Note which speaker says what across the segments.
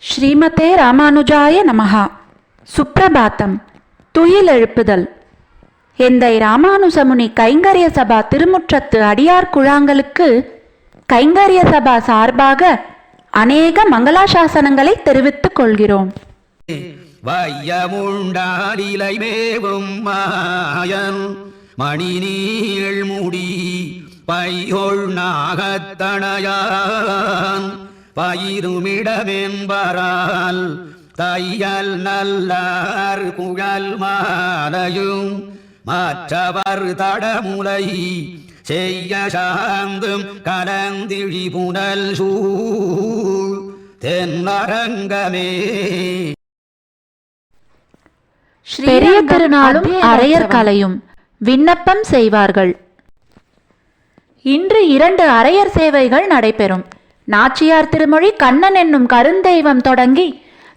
Speaker 1: ஸ்ரீமதே ராமானுஜாய நமஹா. சுப்பிரபாத்தம். துயில் எழுப்புதல். எந்தை ராமானுஜமுனி கைங்கரிய சபா திருமுற்றத்து அடியார் குழாங்களுக்கு கைங்கரிய சபா சார்பாக அநேக மங்களாசாசனங்களை தெரிவித்துக் கொள்கிறோம்.
Speaker 2: மணி நீள் முடி பையொள் நாகத்தனையான் பயிருமிடமென்பரால் தையல் நல்லார் குழல் மாலையும் மற்றவர் தடமுலை செய்ய சாந்தும் கலந்திழி புனல் சூழ் தென்னரங்கமே.
Speaker 1: பெரிய திருநாளும் அரையர் கலையும் விண்ணப்பம் செய்வார்கள். இன்று இரண்டு அரையர் சேவைகள் நடைபெறும். நாச்சியார் திருமொழி கண்ணன் என்னும் கருந்தெய்வம் தொடங்கி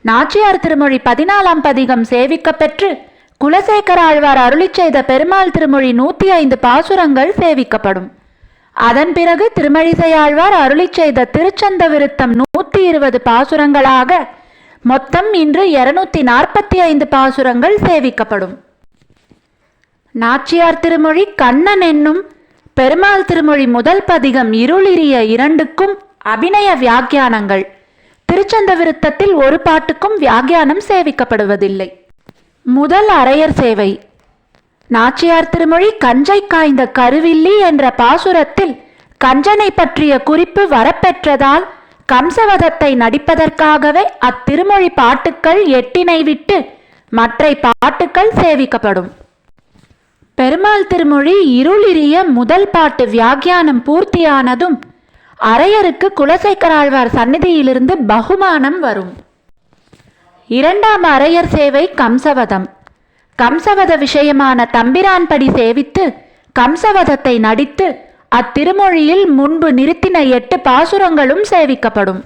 Speaker 1: நாச்சியார் திருமொழி பதினாலாம் பதிகம் சேவிக்கப்பெற்று குலசேகர ஆழ்வார் அருளி செய்த பெருமாள் திருமொழி நூற்றி ஐந்து பாசுரங்கள் சேவிக்கப்படும். அதன் பிறகு திருமழிசை ஆழ்வார் அருளிச் செய்த திருச்சந்த விருத்தம் நூற்றி இருபது பாசுரங்களாக மொத்தம் இன்று இருநூத்தி நாற்பத்தி ஐந்து பாசுரங்கள் சேவிக்கப்படும். நாச்சியார் திருமொழி கண்ணன் என்னும் பெருமாள் திருமொழி முதல் பதிகம் இருளிரிய இரண்டுக்கும் அபிநய வியாக்கியானங்கள். திருச்சந்த விருத்தத்தில் ஒரு பாட்டுக்கும் வியாக்கியானம் சேவிக்கப்படுவதில்லை. முதல் அரையர் சேவை. நாச்சியார் திருமொழி கஞ்சை காய்ந்த கருவில்லி என்ற பாசுரத்தில் கஞ்சனை பற்றிய குறிப்பு வரப்பெற்றதால் கம்சவதத்தை நடிப்பதற்காகவே அத்திருமொழி பாட்டுக்கள் எட்டினை விட்டு மற்றை பாட்டுக்கள் சேவிக்கப்படும். பெருமாள் திருமொழி இருளிரிய முதல் பாட்டு வியாக்கியானம் பூர்த்தியானதும் அரையருக்கு குலசேகராழ்வார் சந்நிதியிலிருந்து பகுமானம் வரும். இரண்டாம் அரையர் சேவை கம்சவதம். கம்சவத விஷயமான தம்பிரான்படி சேவித்து கம்சவதத்தை நடித்து அத்திருமொழியில் முன்பு நிறுத்தின எட்டு பாசுரங்களும் சேவிக்கப்படும்.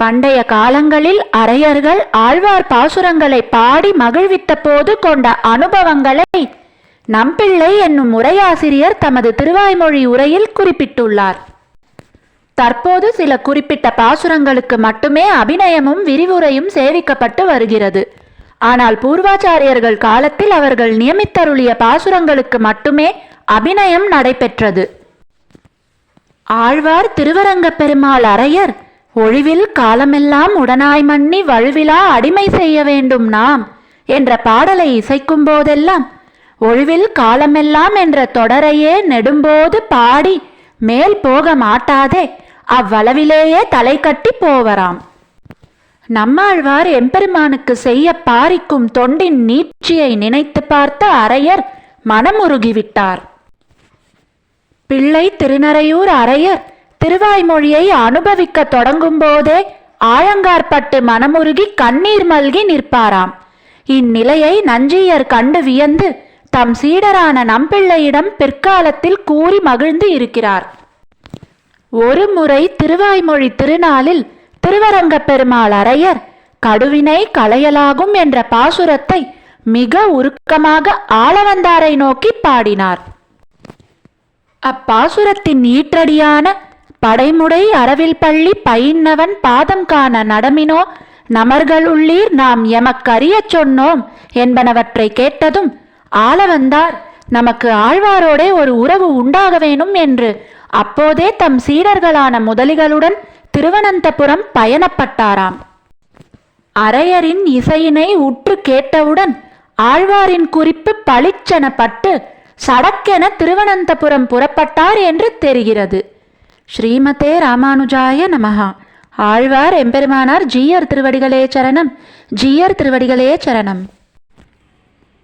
Speaker 1: பண்டைய காலங்களில் அரையர்கள் ஆழ்வார் பாசுரங்களை பாடி மகிழ்வித்த போது கொண்ட அனுபவங்களை நம்பிள்ளை என்னும் உரையாசிரியர் தமது திருவாய்மொழி உரையில் குறிப்பிட்டுள்ளார். தற்போது சில குறிப்பிட்ட பாசுரங்களுக்கு மட்டுமே அபிநயமும் விரிவுரையும் சேவிக்கப்பட்டு வருகிறது. ஆனால் பூர்வாச்சாரியர்கள் காலத்தில் அவர்கள் நியமித்தருளிய பாசுரங்களுக்கு மட்டுமே அபிநயம் நடைபெற்றது. ஆழ்வார் திருவரங்கப் பெருமாள் அரையர் ஒழிவில் காலமெல்லாம் உடனாய் மன்னி வழுவிலா அடிமை செய்ய வேண்டும் நாம் என்ற பாடலை இசைக்கும் போதெல்லாம் ஒழிவில் காலமெல்லாம் என்ற தொடரையே நெடும்போது பாடி மேல் போக மாட்டாதே அவ்வளவிலேயே தலை கட்டி போவராம். நம்மாழ்வார் எம்பெருமானுக்கு செய்ய பாரிக்கும் தொண்டின் நீட்சியை நினைத்து பார்த்த அரையர் மனமுருகிவிட்டார் பிள்ளை திருநறையூர் அரையர் திருவாய்மொழியை அனுபவிக்க தொடங்கும் போதே ஆழங்கார்பட்டு மனமுருகி கண்ணீர் மல்கி நிற்பாராம். இந்நிலையை நஞ்சியர் கண்டு வியந்து தம் சீடரான நம்பிள்ளையிடம் பிற்காலத்தில் கூறி மகிழ்ந்து இருக்கிறார். ஒரு முறை திருவாய்மொழி திருநாளில் திருவரங்கப் பெருமாள் அரையர் கடுவினை களையலாகும் என்ற பாசுரத்தை மிக உருக்கமாக ஆளவந்தாரை நோக்கி பாடினார். அப்பாசுரத்தின் ஈற்றடியான படைமுடை அறவில் பள்ளி பயின்னவன் பாதம் காண நடமினோ நமர்களுள்ளீர் நாம் எமக்கறியச் சொன்னோம் என்பனவற்றை கேட்டதும் ஆளவந்தார். நமக்கு ஆழ்வாரோடே ஒரு உறவு உண்டாக வேணும் என்று. அப்போதே தம் சீடர்களான முதலிகளுடன் திருவனந்தபுரம் பயணப்பட்டாராம். அரையரின் இசையினை உற்று கேட்டவுடன் ஆழ்வாரின் குறிப்பு பளிச்சென பட்டு சடக்கென திருவனந்தபுரம் புறப்பட்டார் என்று தெரிகிறது. ஸ்ரீமதே ராமானுஜாய நமகா ஆழ்வார் எம்பெருமானார் ஜீயர் திருவடிகளே சரணம். ஜீயர் திருவடிகளே சரணம்.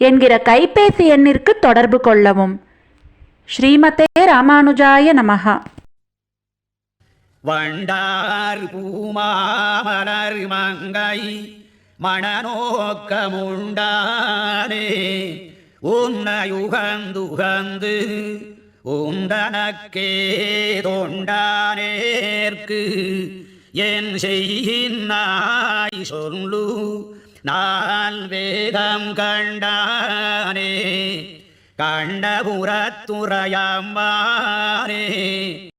Speaker 1: என்கிற கைபேசி எண்ணிற்கு தொடர்பு கொள்ளவும். ஸ்ரீமதே ராமானுஜாய நமகா
Speaker 2: வண்டார் பூமாமலர் மங்கை மணநோக்கமுண்டானே உன்னையுகந்துகந்து உந்தனக்கே தொண்டானேற்கு என் செய்யினாய் சொல்லு நான் வேதம் கண்டானே கண்டபுரத்துறையம்மானே